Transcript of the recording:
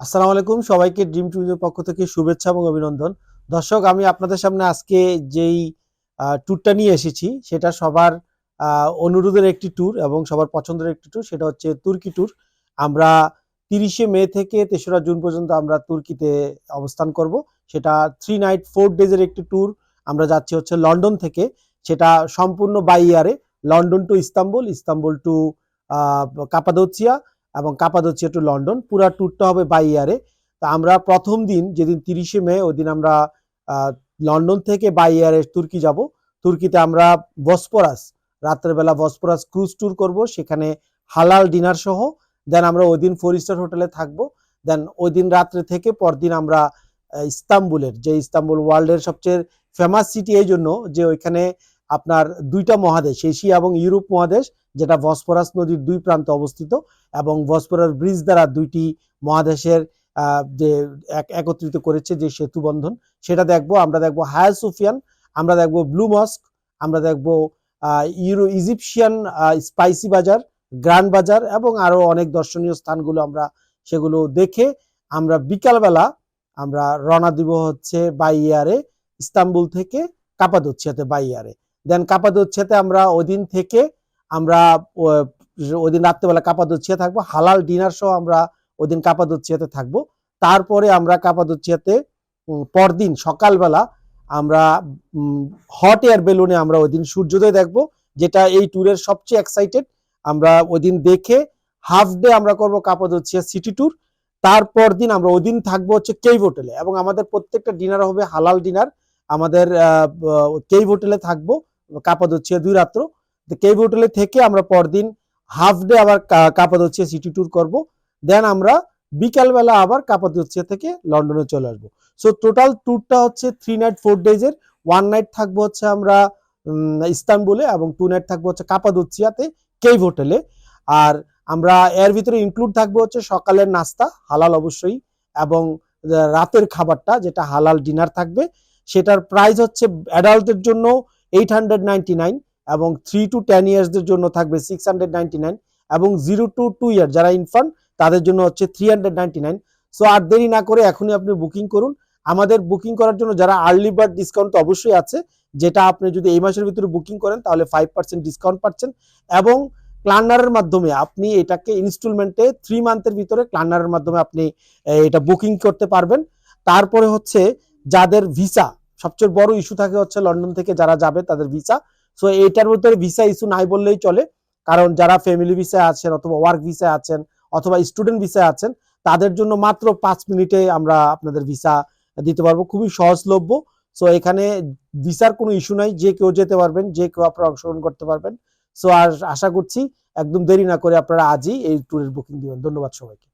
আসসালামু আলাইকুম। সবাইকে ড্রিম ট্যুরিজমের পক্ষ থেকে শুভেচ্ছা এবং অভিনন্দন। দর্শক, আমি আপনাদের সামনে আজকে যেই ট্যুরটা নিয়ে এসেছি, সেটা সবার অনুরোধের একটি ট্যুর এবং সবার পছন্দের একটি ট্যুর সেটা হচ্ছে তুর্কি ট্যুর আমরা তিরিশে মে থেকে তেসরা জুন পর্যন্ত আমরা তুর্কিতে অবস্থান করব। সেটা থ্রি নাইট ফোর ডেজের একটি ট্যুর আমরা যাচ্ছি হচ্ছে লন্ডন থেকে। সেটা সম্পূর্ণ বাই ইয়ারে London to Istanbul Istanbul to Cappadocia এবং কাপাদোচিয়া টু লন্ডন, পুরা ট্যুরটা হবে বাই ইয়ারে তো আমরা প্রথম দিন, যেদিন তিরিশে মে, ওই দিন আমরা লন্ডন থেকে বাই ইয়ারে তুর্কি যাব। তুর্কিতে আমরা বসপরাস রাত্রেবেলা বসপরাস ক্রুজ ট্যুর করব, সেখানে হালাল ডিনার সহ। দেন আমরা ওই দিন ফোর স্টার হোটেলে থাকব। দেন ওই দিন রাত্রে থেকে পরদিন আমরা ইস্তাম্বুলের, যে ইস্তাম্বুল ওয়ার্ল্ডের সবচেয়ে ফেমাস সিটি এই জন্য যে ওইখানে আপনার দুইটা মহাদেশ, এশিয়া এবং ইউরোপ মহাদেশ, যেটা বসপরাস নদীর দুই প্রান্তে অবস্থিত এবং বসপরাস ব্রিজ দ্বারা দুইটি মহাদেশের যে এক- একত্রিত করেছে যে সেতু বন্ধন। সেটা দেখব, আমরা দেখব হায়া সুফিয়ান, আমরা দেখব ব্লু মস্ক, আমরা দেখব euro, Egyptian spicy bazaar grand bazaar এবং আরও অনেক দর্শনীয় স্থানগুলো আমরা সেগুলো দেখে আমরা বিকালবেলা আমরা রওনা দিব হচ্ছে বাই ইয়ারে ইস্তাম্বুল থেকে কাপাদোচ্ছিয়াতে বাই ইয়ারে দেন কাপাদোচ্ছিয়াতে আমরা ওদিন থেকে আমরা, ও- ওদিন রাত্রেবেলা কাপাদোচ্ছিয়া থাকব। হালাল ডিনার সহ আমরা ওদিন কাপাদোচ্ছিয়াতে থাকব। তারপরে আমরা কাপাদোচ্ছিয়াতে পরদিন সকালবেলা আমরা হট এয়ার বেলুনে আমরা ওইদিন সূর্যোদয় দেখব, যেটা এই ট্যুরের সবচেয়ে এক্সাইটেড আমরা ওইদিন দেখে হাফ ডে আমরা করব কাপাদোচ্ছিয়া সিটি ট্যুর তারপর দিন আমরা ওইদিন থাকব হচ্ছে কেই হোটেলে এবং আমাদের প্রত্যেকটা ডিনার হবে হালাল ডিনার আমাদের কেই হোটেলে থাকব। কাপাদোচ্ছিয়া দুই রাত্র। কেভ হোটেলে থেকে আমরা পরদিন হাফ ডে আবার কা- কাপাদোচ্ছিয়া সিটি ট্যুর করব। দেন আমরা বিকালবেলা আবার কাপাদোচ্ছিয়া থেকে লন্ডনে চলে আসব। সো টোটাল ট্যুরটা হচ্ছে থ্রি নাইট ফোর ডেজের ওয়ান নাইট থাকব হচ্ছে আমরা ইস্তানবুলে এবং টু নাইট থাকব হচ্ছে কাপাদোচ্ছিয়াতে কেভ হোটেলে আর আমরা এর ভিতরে ইনক্লুড থাকব হচ্ছে সকালের নাস্তা, হালাল অবশ্যই, এবং রাতের খাবারটা যেটা হালাল ডিনার থাকবে। সেটার প্রাইস হচ্ছে অ্যাডাল্টের জন্য এইট হান্ড্রেড নাইনটি নাইন এবং থ্রি টু টেন ইয়ার্সদের জন্য থাকবে সিক্স হান্ড্রেড নাইনটি নাইন এবং জিরো টু টু ইয়ার যারা ইনফান্ট তাদের জন্য হচ্ছে three hundred ninety nine so আর দেরি না করে এখনই আপনি বুকিং করুন। আমাদের বুকিং করার জন্য যারা আর্লি বার্ড ডিসকাউন্ট অবশ্যই আছে, যেটা আপনি যদি এই মাসের ভিতরে বুকিং করেন, তাহলে ফাইভ পার্সেন্ট ডিসকাউন্ট পাচ্ছেন। এবং ক্লানারের মাধ্যমে আপনি এটাকে ইনস্টলমেন্টে থ্রি মান্থের ভিতরে ক্লানারের মাধ্যমে আপনি এটা বুকিং করতে পারবেন। তারপরে হচ্ছে যাদের ভিসা সবচেয়ে বড় ইস্যু থাকে হচ্ছে লন্ডন থেকে যারা যাবে তাদের ভিসা সো এইটার ভিতরে ভিসা ইস্যু নাই বললেই চলে। কারণ যারা ফ্যামিলি ভিসায় আছেন অথবা ওয়ার্ক ভিসায় আছেন অথবা স্টুডেন্ট ভিসায় আছেন, তাদের জন্য মাত্র পাঁচ মিনিটে আমরা আপনাদের ভিসা দিতে পারব। খুবই সহজলভ্য। সো এখানে ভিসার কোনো ইস্যু নাই। যে কেউ যেতে পারবেন, যে কেউ আপনারা অংশগ্রহণ করতে পারবেন। সো আর আশা করছি একদম দেরি না করে আপনারা আজই এই ট্যুরের বুকিং দিবেন। ধন্যবাদ সবাইকে।